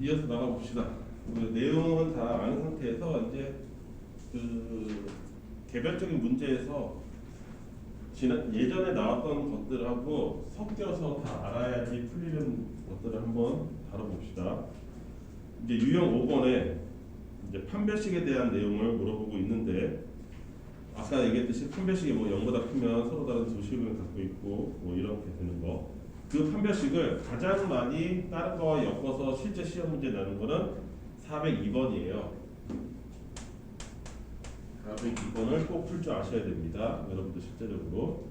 이어서 나가 봅시다. 그 내용은 다 아는 상태에서 이제 그 개별적인 문제에서 지난 예전에 나왔던 것들하고 섞여서 다 알아야지 풀리는 것들을 한번 다뤄봅시다. 이제 유형 5번에 이제 판별식에 대한 내용을 물어보고 있는데 아까 얘기했듯이 판별식이 뭐 0보다 크면 서로 다른 조식을 갖고 있고 뭐 이렇게 되는 거. 그 판별식을 가장 많이 다른 거와 엮어서 실제 시험 문제 내는 거는 402번이에요. 402번을 꼭 풀 줄 아셔야 됩니다. 여러분들 실제적으로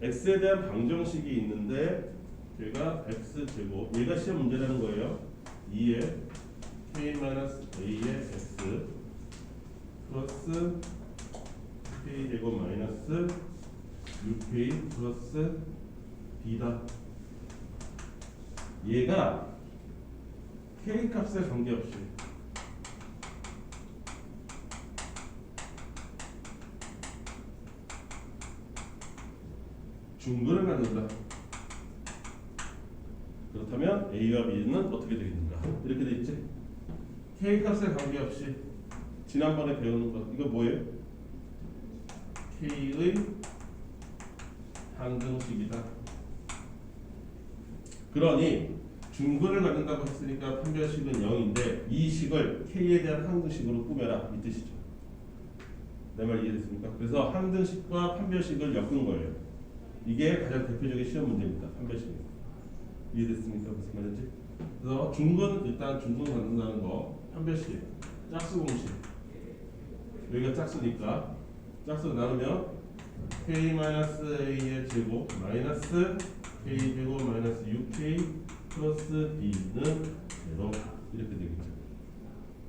x에 대한 방정식이 있는데 얘가 x 제곱 얘가 시험 문제라는 거예요. 2에 k-a의 x 플러스 k 제곱 마이너스 6k 플러스 b다. 얘가 k 값에 관계없이 중근을 갖는다. 그렇다면 a와 b는 어떻게 되겠는가? 이렇게 돼 있지. k 값에 관계없이 지난번에 배우는 것 이거 뭐예요? k의 항등식이다. 그러니 중근을 갖는다고 했으니까 판별식은 0인데 이 식을 k에 대한 항등식으로 꾸며라 이 뜻이죠. 내 말 이해됐습니까? 그래서 항등식과 판별식을 엮은 거예요. 이게 가장 대표적인 시험 문제입니다. 판별식. 이해됐습니까? 무슨 말인지? 그래서 중근 일단 중근 갖는다는 거 판별식 짝수 공식 여기가 짝수니까 짝수 나누면 k-a의 제곱 마이너스 k 제곱 6k 플러스 b는 0 이렇게 되겠죠.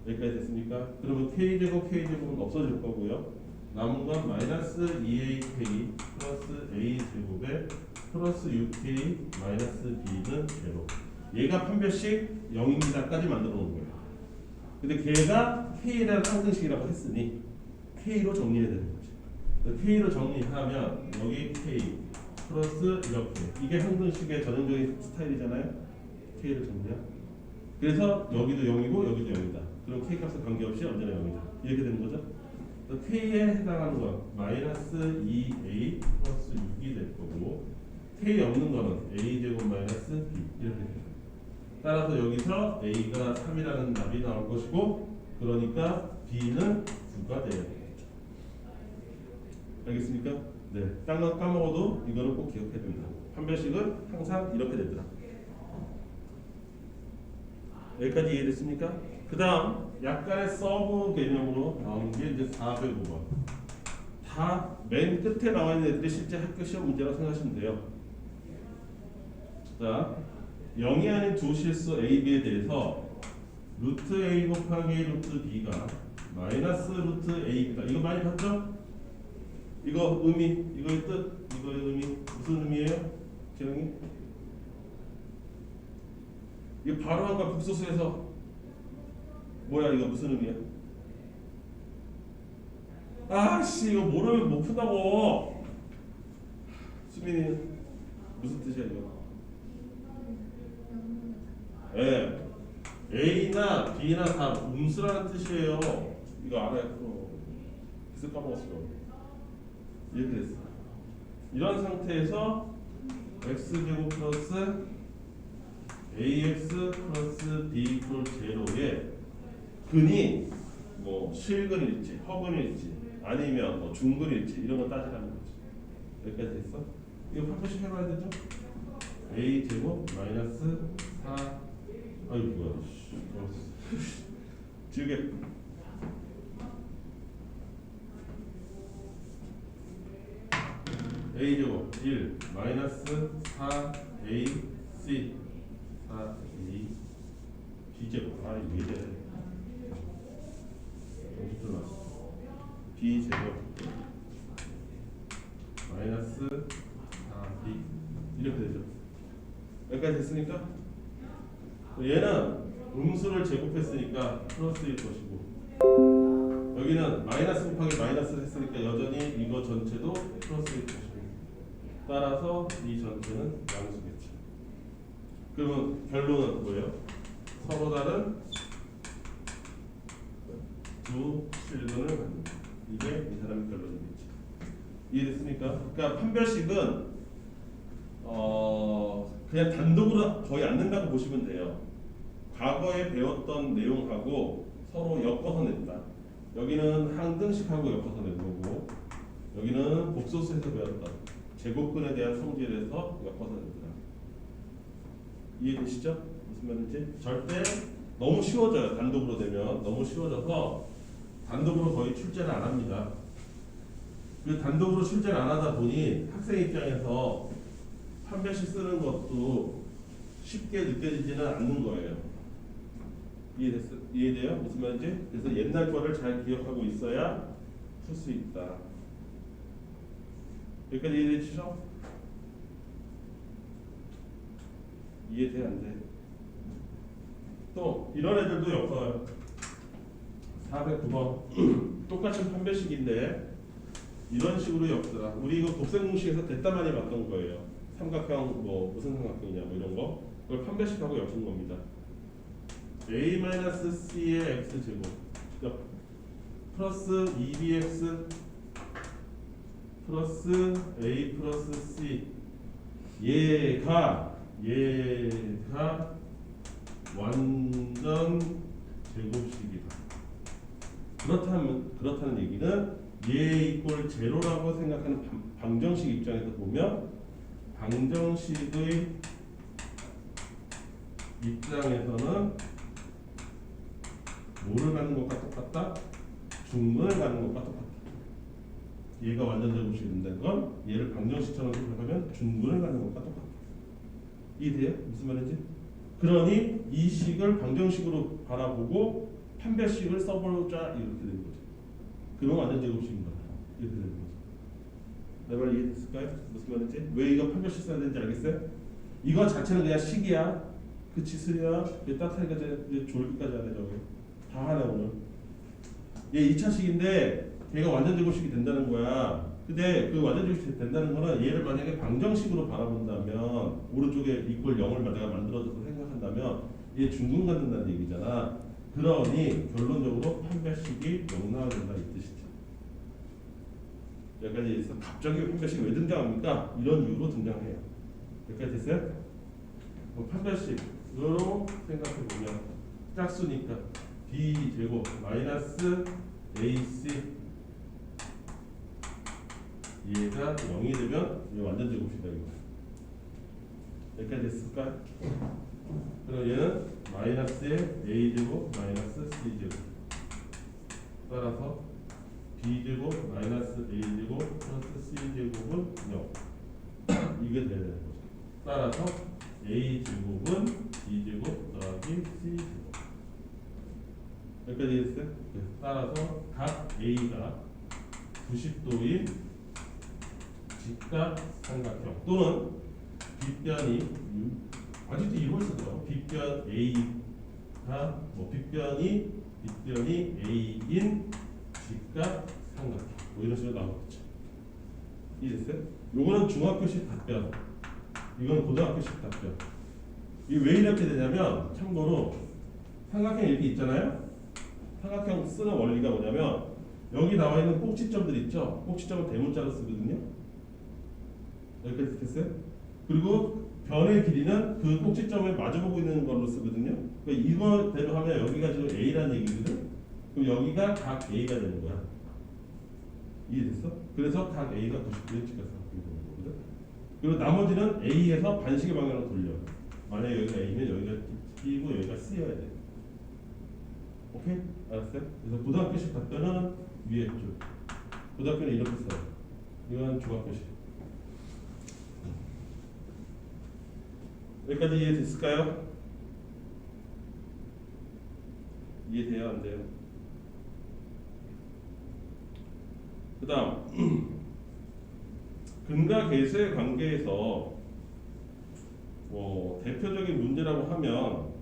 여기까지 됐습니까? 그러면 k 제곱 k 제곱은 없어질 거고요. 남은 건 마이너스 2ak 플러스 a 제곱에 플러스 6k 마이너스 b는 0 얘가 판별식 0입니다까지 만들어 놓은 거예요. 근데 걔가 k라는 상등식이라고 했으니 k로 정리해야 되는. 그래서 k로 정리하면 여기 k 플러스 이렇게 이게 항등식의 전형적인 스타일이잖아요. k를 정리야. 그래서 여기도 0이고 여기도 0이다. 그럼 k 값에 관계없이 언제나 0이다. 이렇게 되는 거죠. k에 해당하는 건 마이너스 2a 플러스 6이 될 거고 k 없는 거는 a 제곱 마이너스 b 이렇게 돼요. 따라서 여기서 a가 3이라는 답이 나올 것이고 그러니까 b는 9가 돼야 되겠죠. 알겠습니까? 네. 딴거 까먹어도 이거는 꼭 기억해야 됩니다. 판별식은 항상 이렇게 되더라. 여기까지 이해됐습니까? 그 다음 약간의 서브 개념으로 나오는 게 이제 405번. 다 맨 끝에 나와 있는 애들이 실제 학교 시험 문제라고 생각하시면 돼요. 자, 0이 아닌 두 실수 A, B에 대해서 루트 A 곱하기 루트 B가 마이너스 루트 A입니다. 이거 많이 봤죠? 이거 의미, 이거의 뜻, 이거의 의미 무슨 의미예요? 재영이? 이거 바로 아까 국소수에서 뭐야 이거 무슨 의미야? 아씨 이거 모르면 못 푼다고 수민이 무슨 뜻이야 이거? 예. A나 B나 다 음수라는 뜻이에요. 이거 알아요. 또. 그래서 까먹었어. 이렇게 됐어. 이런 상태에서 x제곱 플러스 ax 플러스 b 이퀄 제로에 근이 뭐 실근일지 허근일지 아니면 뭐 중근일지 이런 거 따지라는 거지. 여기까지 됐어? 이거 판표식 해봐야 되죠? a 제곱 마이너스 4 아이고 뭐야 지우개 a 제곱 1 마이너스 4 a c 4 a b 제곱 아 이거 왜 이래 정신 들어왔어 b 제곱 마이너스 4b 이렇게 되죠. 여기까지 됐으니까? 얘는 음수를 제곱했으니까 플러스일 것이고 여기는 마이너스 곱하기 마이너스 했으니까 여전히 이거 전체도 플러스일 것이고 따라서 이 전체는 양수겠죠. 그러면 결론은 뭐예요? 서로 다른 두 실근을 갖는다. 이게 이 사람의 결론이겠지. 이해됐습니까? 그러니까 판별식은 어 그냥 단독으로 거의 안 낸다고 보시면 돼요. 과거에 배웠던 내용하고 서로 엮어서 낸다. 여기는 항등식하고 엮어서 낸 거고 여기는 복소수에서 배웠던 제곱근에 대한 성질에서 낸다. 이해되시죠? 무슨 말인지? 절대 너무 쉬워져요. 단독으로 되면 너무 쉬워져서 단독으로 거의 출제를 안 합니다. 그 단독으로 출제를 안 하다 보니 학생 입장에서 판별식 쓰는 것도 쉽게 느껴지지는 않는 거예요. 이해됐어? 이해돼요? 무슨 말인지? 그래서 옛날 거를 잘 기억하고 있어야 풀 수 있다. 여기까지 이해되시죠? 이해돼 안 돼? 또 이런 애들도 엮어요. 409번 똑같은 판별식인데 이런 식으로 엮더라. 우리 이거 곱셈 공식에서 됐다 많이 봤던 거예요. 삼각형 뭐 무슨 삼각형이냐 뭐 이런 거 그걸 판별식하고 엮은 겁니다. a-c의 x 제곱 역 플러스 2bx 플러스 a 플러스 c 얘가 얘가 완전 제곱식이다. 그렇다면 그렇다는 얘기는 얘 이꼴 제로라고 생각하는 방- 방정식 입장에서 보면 방정식의 입장에서는 뭐를 가는 것과 똑같다? 중문을 가는 것과 똑같다. 얘가 완전 제곱식이 된다는 건 얘를 방정식처럼 생각하면 중문을 가는 것과 똑같다. 이해돼요? 무슨 말인지? 그러니 이 식을 방정식으로 바라보고 판별식을 써보자 이렇게 되는 거죠. 그럼 완전 제곱식인 거다. 이렇게 되는 거죠. 내말 이해됐을까요? 무슨 말인지? 왜 이거 판별식 써야 되는지 알겠어요? 이거 자체는 그냥 식이야. 그 치 수리야. 얘 따뜻하니까 이제 졸기까지 하네 저기. 다 하네 오늘. 얘 2차식인데 얘가 완전 제곱식이 된다는 거야. 근데 그 완전 제곱식이 된다는 거는 얘를 만약에 방정식으로 바라본다면 오른쪽에 이꼴 0을 내가 만들어줘서 생각한다면 얘 중근 갖는다는 얘기잖아. 그러니 결론적으로 판별식이 0 나와야 된다 이 뜻이죠. 여기까지 갑자기 판별식이 왜 등장합니까? 이런 이유로 등장해요. 여기까지 됐어요? 뭐 판별식으로 생각해 보면 짝수니까 b 제곱 마이너스 ac 얘가 0이 되면 이게 완전 제곱이다 이거. 여기까지 됐을까? 그럼 얘는 마이너스의 a 제곱 마이너스 c 제곱 따라서 b 제곱 마이너스 a 제곱 플러스 c 제곱은 0 이게 되는 거죠. 따라서 a 제곱은 b 제곱 더하기 c 제곱 여기까지 됐어요? 네. 따라서 각 a가 90도인 직각 삼각형 또는 빗변이 음, 아직도 이걸 쓰더라고 빗변 A가 뭐 빗변이 빗변이 A인 직각 삼각형. 뭐 이런 식으로 나오겠죠. 이해됐어요? 요거는 중학교식 답변. 이건 고등학교식 답변. 이게 왜 이렇게 되냐면 참고로 삼각형 이렇게 있잖아요? 삼각형 쓰는 원리가 뭐냐면 여기 나와 있는 꼭지점들 있죠? 꼭지점은 대문자로 쓰거든요 여기까지 됐어요? 그리고 변의 길이는 그 꼭지점을 마주보고 있는 걸로 쓰거든요. 그러니까 이거대로 하면 여기가 지금 A라는 얘기거든. 그럼 여기가 각 A가 되는 거야. 이해됐어? 그래서 각 A가 90도의 직각삼각형이 되는 거거든. 그리고 나머지는 A에서 반식의 방향으로 돌려. 만약에 여기가 A면 여기가 B고 여기가 C여야 돼. 오케이? 알았어요? 그래서 고등학교식 답변은 위에 줄. 고등학교는 이렇게 써요. 이건 중학교식. 여기까지 이해됐을까요? 이해돼요? 안 돼요? 그 다음 근과 계수의 관계에서 뭐 대표적인 문제라고 하면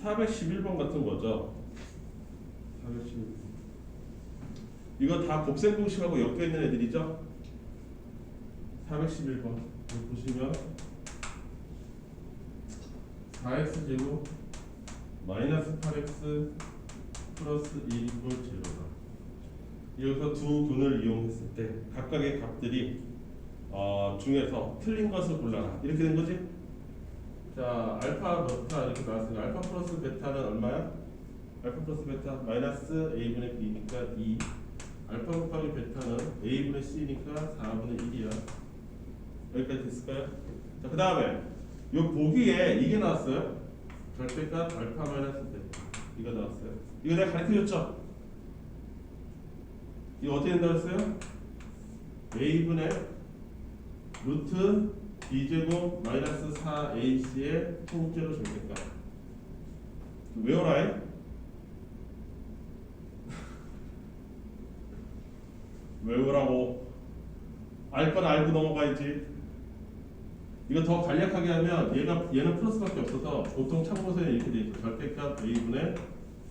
411번 같은 거죠 411번 이거 다 곱셈 공식하고 엮여 있는 애들이죠 411번 보시면 4x 제곱 마이너스 8x 플러스 1 이퀄 제로다. 여기서 두 근을 이용했을 때 각각의 값들이 어, 중에서 틀린 것을 골라라. 이렇게 된 거지? 자, 알파, 베타 이렇게 나왔으니까 알파 플러스 베타는 얼마야? 알파 플러스 베타 마이너스 a분의 b니까 2 알파 곱하기 베타는 a분의 c니까 4분의 1이야 여기까지 됐을까요? 자, 그 다음에 요 보기에 이게 나왔어요? 절대값 알파 마이너스 이거 나왔어요. 이거 내가 가르쳐줬죠? 이거 어떻게 된다고 했어요? a분의 루트 b제곱 마이너스 4ac의 통째로 절대값. 외워라잉 외우라고? 알 건 알고 넘어가야지 이거 더 간략하게 하면 얘가 얘는 플러스밖에 없어서 보통 참고서에 이렇게 돼 있어 절대값 a분의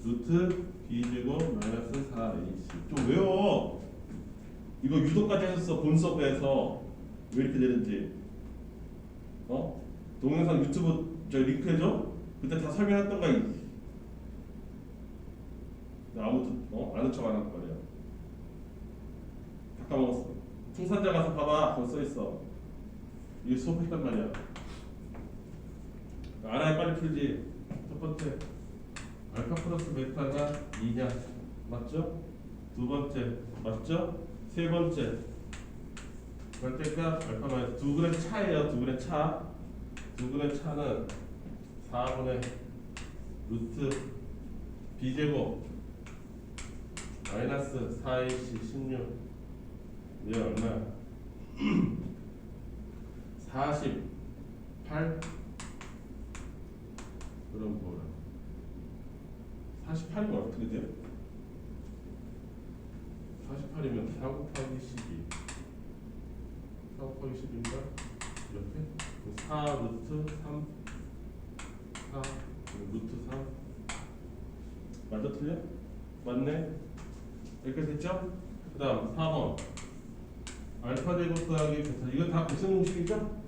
루트 b제곱 마이너스 4ac 좀 외워 이거 유도까지 했었어 본서에서 왜 이렇게 되는지. 어? 동영상 유튜브 저 링크 해줘 그때 다 설명했던 거 이- 나 아무튼 어? 아는 척 안 할 거야. 다 까먹었어. 풍산자 가서 봐봐. 거기 써 있어. 이게 수업했단 말이야. 알아야 빨리 풀지. 첫 번째, 알파 플러스 베타가 2냐? 맞죠? 두 번째, 맞죠? 세 번째, 절대값 알파 마이너스 두 근의 차예요. 두 근의 차. 두 근의 차는 4분의 루트 b제곱 마이너스 4ac 16얘 얼마야? 48 그럼 뭐야? 48이면 어떻게 돼요? 48이면 4 곱하기 12 4 곱하기 12인가? 이렇게? 4 루트 3 4 그리고 루트 3 맞아 틀려? 맞네? 이렇게 됐죠? 그 다음 4번 알파 제곱 더하기 베타 이거 다 곱셈 공식이죠?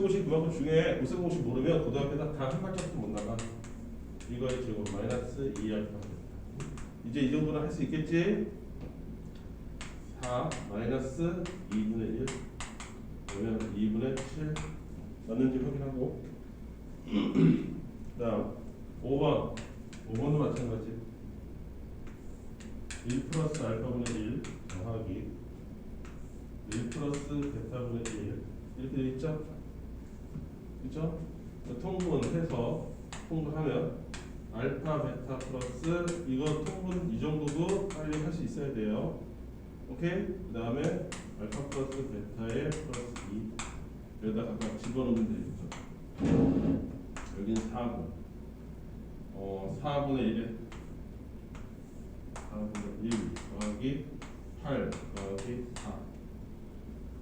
공식 그만큼 곱셈 공식 모르면 고등학교 다 한 발짝도 못 나가. 이거의 제곱 마이너스 2 알파 베타 이제 이 정도는 할 수 있겠지? 4 마이너스 2분의 1 그러면 2분의 7 맞는지 확인하고. 그 다음 5번. 5번도 마찬가지. 1 플러스 알파분의 1 더하기 1 플러스 베타분의 1 이렇게 되어 있죠? 그죠? 통분해서 통분하면 알파 베타 플러스 이거 통분 이 정도도 빨리 할 수 있어야 돼요. 오케이? 그 다음에 알파 플러스 베타의 플러스 2 여기다 각각 집어넣으면 되겠죠? 여기는 4분. 어 4분의 1에 4분의 1 더하기 8 더하기 4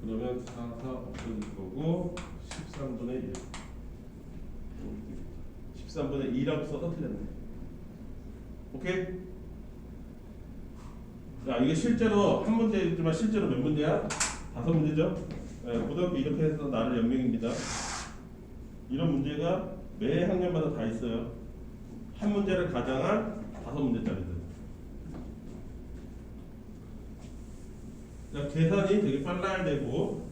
그러면 4, 4 없어질 거고 13분의 1 13분의 2라고 써도 틀렸네 오케이? 자 이게 실제로 한 문제지만 실제로 몇 문제야? 다섯 문제죠? 네, 고등학교 이렇게 해서 나를 연명입니다 이런 문제가 매 학년마다 다 있어요 한 문제를 가장한 다섯 문제짜리들 자, 계산이 되게 빨라야 되고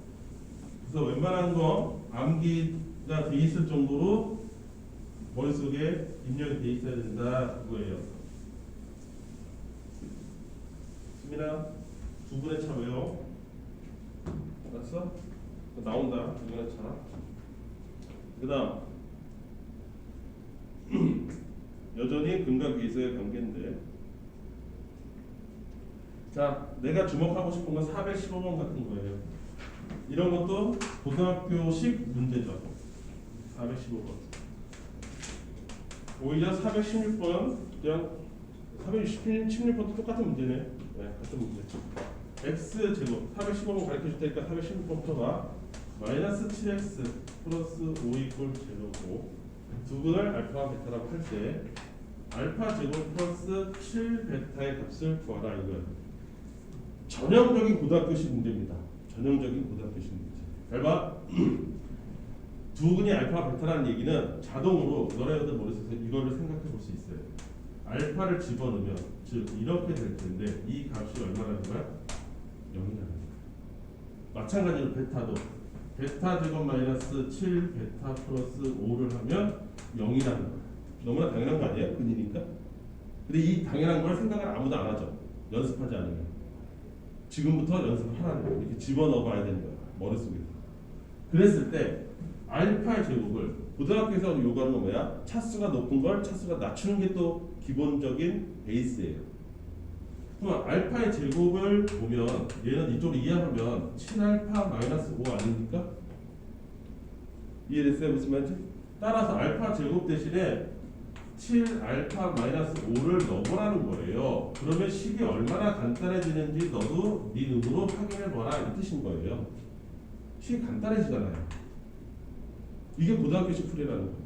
그래서 웬만한 거 암기가 돼 있을 정도로 머릿속에 입력이 돼 있어야 된다 그거예요. 수민아 두 분의 차 외워 알았어? 나온다. 두 분의 차 그 다음 여전히 근과 계수의 관계인데. 자, 내가 주목하고 싶은 건 415번 같은 거예요. 이런 것도 고등학교식 문제죠. 415번. 오히려 416번 그냥 416번도 똑같은 문제네. 네, 같은 문제. x 제곱 415번 가르쳐 줄 테니까 416번 풀어봐. 마이너스 7x 플러스 5 이꼴 제로고 두 분을 알파와 베타라고 할 때 알파 제곱 플러스 7 베타의 값을 구하라 이거예요. 전형적인 고등학교식 문제입니다. 전형적인 문제. 잘 봐. 두 근이 알파 베타라는 얘기는 자동으로 너네들 머릿속에 이거를 생각할 알파를 집어넣으면 즉 이렇게 될 텐데 이 값이 얼마라는 거야? 0이라는 거야. 마찬가지로 베타도 베타 제곱 마이너스 7 베타 플러스 5를 하면 0이라는 거야. 너무나 당연한 거 아니에요? 근이니까. 근데 이 당연한 걸 생각을 아무도 안 하죠. 연습하지 않으면. 지금부터 연습하라는 거야. 이렇게 집어넣어 봐야 되는 거야. 머릿속에. 그랬을 때 알파의 제곱을 고등학교에서 요구하는 건 뭐야? 차수가 높은 걸 차수가 낮추는 게 또 기본적인 베이스예요. 그럼 알파의 제곱을 보면 얘는 이쪽으로 이해하면 7알파 마이너스 5 아닙니까? 이해됐어요? 무슨 말인지? 따라서 알파 제곱 대신에 7알파 마이너스 5를 넣어보라는 거예요. 그러면 식이 얼마나 간단해지는지 너도 네 눈으로 확인해봐라 이 뜻인 거예요. 식이 간단해지잖아요. 이게 고등학교식 풀이라는 거예요.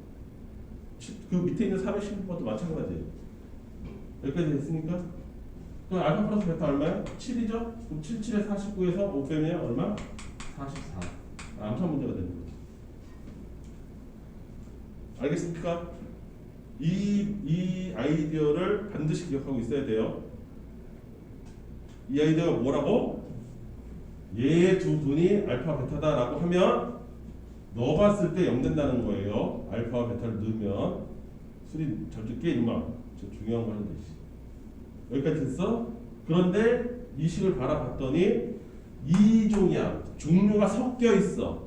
치- 그 밑에 있는 416번도 마찬가지예요. 여기까지 됐습니까? 그럼 알파 플러스 베타 얼마야? 7이죠? 그럼 7, 7에 49에서 5 빼면 얼마? 44. 암산 문제가 되는 거죠. 알겠습니까? 이, 이 아이디어를 반드시 기억하고 있어야 돼요. 이 아이디어가 뭐라고? 얘 두 분이 알파 베타다라고 하면 넣어봤을 때 0 된다는 거예요. 알파와 베타를 넣으면 절대 깨 임마. 저 중요한 거 하는데 씨. 여기까지 됐어? 그런데 이 식을 바라봤더니 이종이야. 종류가 섞여 있어.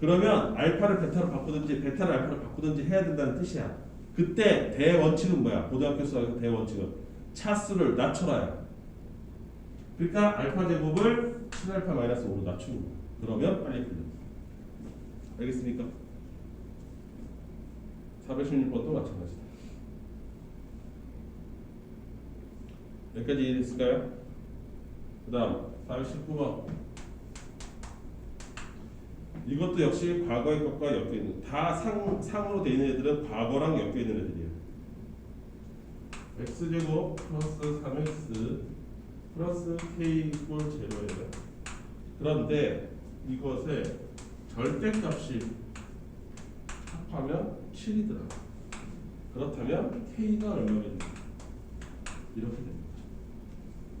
그러면 알파를 베타로 바꾸든지 베타를 알파로 바꾸든지 해야 된다는 뜻이야. 그때 대원칙은 뭐야? 고등학교 수학에서 대원칙은 차수를 낮춰라야. 그러니까 알파 제곱을 7알파 마이너스 5로 낮추는 거야. 그러면 빨리 풀려. 알겠습니까? 416번도 마찬가지다. 여기까지 이해됐을까요? 그 다음 419번 이것도 역시 과거의 것과 엮여 있는 다 상, 상으로 돼 있는 애들은 과거랑 엮여 있는 애들이에요. X제곱 플러스 3x 플러스 k 이꼴 제로예요. 그런데 이것의 절대값이 합하면 7이더라 그렇다면 k가 얼마겠냐 이렇게 됩니다.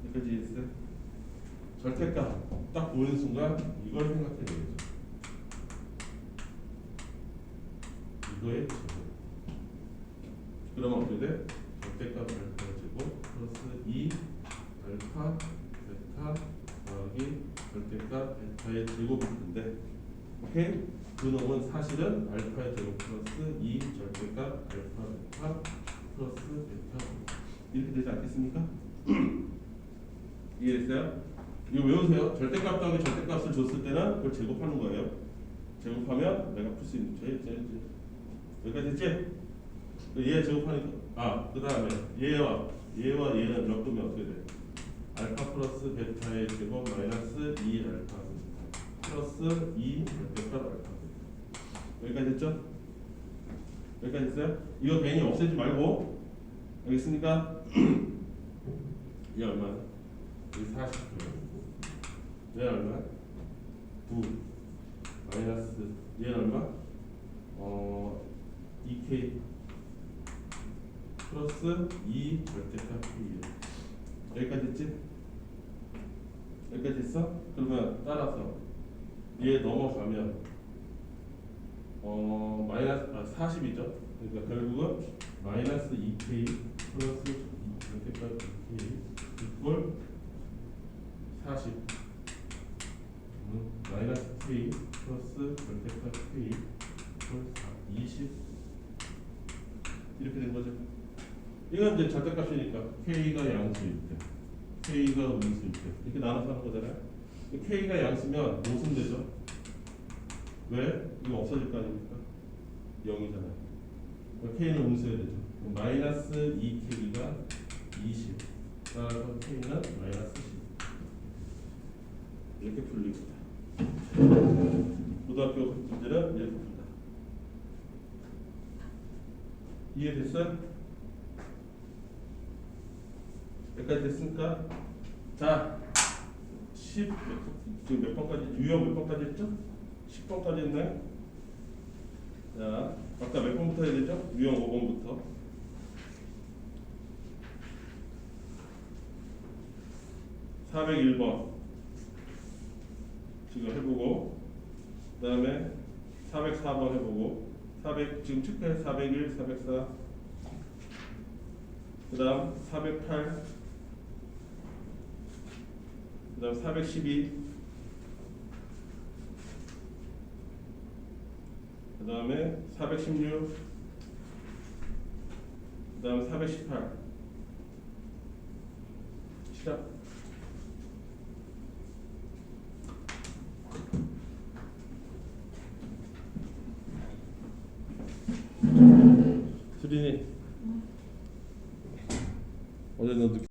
여기까지 이해했어요? 절대값 딱 보이는 순간 이걸 생각해 되겠죠 이거의 제곱 그러면 어떻게 돼? 절대값 알파 제곱 플러스 2 알파 베타 더하기 절대값 베타의 제곱일 텐데 오케이? 그 놈은 사실은 알파의 제곱 플러스 2 절대값 알파 베타 플러스 베타 이렇게 되지 않겠습니까? 이해됐어요? 이거 외우세요. 절대값 더하기 절대값을 줬을 때는 그걸 제곱하는 거예요. 제곱하면 내가 풀 수 있는 제, 제, 제. 여기까지 됐지? 얘 제곱하니까 아, 그 다음에 얘와 얘와 얘는 엮으면 어떻게 돼? 알파 플러스 베타의 제곱 마이너스 2 알파 플러스 2 베타 알파 여기까지 됐죠? 여기까지 됐어요? 이거 괜히 없애지 말고 알겠습니까? 얘 얼마? 여기 40조 얘 얼마? 9 마이너스 얘 얼마? 어 2k 플러스 2 절대값 k 여기까지 됐지? 여기까지 됐어? 그러면 따라서 얘 넘어가면 어 마이너스 아 40이죠? 그러니까 결국은 마이너스 2k 플러스 2 절대값 k 이꼴 40 음, 마이너스 k 플러스 절대값 k 이꼴 20 이렇게 된 거죠. 이건 이제 절대값이니까 k가 양수일 때, k가 음수일 때 이렇게 나눠서 하는 거잖아요. k가 양수면 무슨 되죠? 왜? 이거 없어질 거 아닙니까? 0이잖아요. k는 음수해야 되죠. 마이너스 2k가 20 따라서 k는 마이너스 10 이렇게 풀립니다. 고등학교 문제는 이렇게 푼다. 이해됐어요? 여기까지 됐습니까? 자, 10, 몇, 지금 몇 번까지, 유형 몇 번까지 했죠? 10번까지 했나요? 자, 아까 몇 번부터 해야 되죠? 유형 5번부터. 401번. 지금 해보고 그 다음에 404번 해보고 400 지금 체크해 401, 404 그 다음 408 그 다음 412 그 다음에 416 그 다음 418 시작 に俺の時。